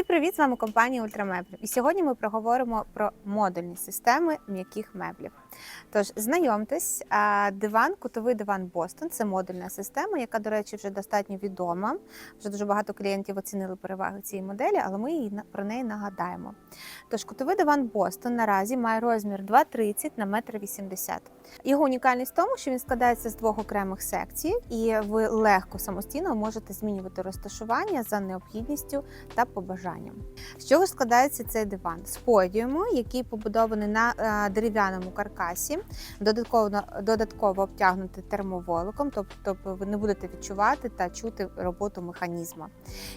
Всім привіт! З вами компанія Ультрамеблів. І сьогодні ми проговоримо про модульні системи м'яких меблів. Тож знайомтесь, диван, кутовий диван Бостон це модульна система, яка, до речі, вже достатньо відома. Вже дуже багато клієнтів оцінили переваги цієї моделі, але ми її про неї нагадаємо. Тож кутовий диван Бостон наразі має розмір 2,30 на 1,80 м. Його унікальність в тому, що він складається з двох окремих секцій, і ви легко самостійно можете змінювати розташування за необхідністю та побажанням. З чого складається цей диван? З подіуму, який побудований на е, дерев'яному каркасі, додатково додатково обтягнутий термоволоком, тобто ви не будете відчувати та чути роботу механізму.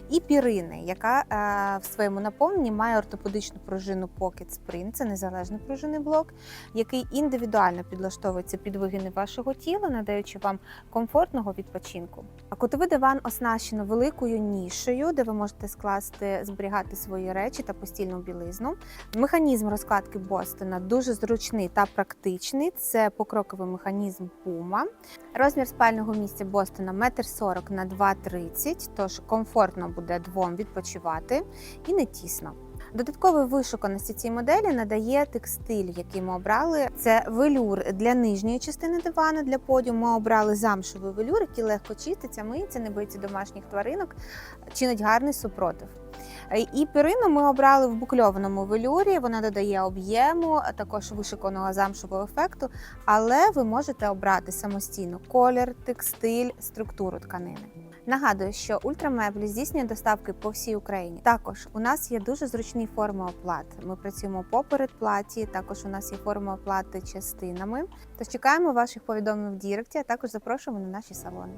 І пірини, яка е, в своєму наповненні має ортопедичну пружину Pocket Spring, це незалежний пружинний блок, який індивідуально підлаштовується під вигини вашого тіла, надаючи вам комфортного відпочинку. А кутовий диван оснащено великою нішею, де ви можете скласти, зберігати свої речі та постільну білизну. Механізм розкладки Бостона дуже зручний та практичний. Це покроковий механізм Puma. Розмір спального місця Бостона 1,40 на 2,30, тож комфортно буде двом відпочивати і не тісно. Додаткової вишуканості цій моделі надає текстиль, який ми обрали. Це велюр для нижньої частини дивана для подіуму. Ми обрали замшевий велюр, який легко чиститься, миється, не боїться домашніх тваринок, чинить гарний супротив. І перину ми обрали в букльованому велюрі. Вона додає об'єму, також вишиканого замшевого ефекту, але ви можете обрати самостійно колір, текстиль, структуру тканини. Нагадую, що ультрамеблі здійснює доставки по всій Україні. Також у нас є дуже зручні форми оплати. Ми працюємо по передплаті. Також у нас є форми оплати частинами. Тож чекаємо ваших повідомлень в Діректі, а також запрошуємо на наші салони.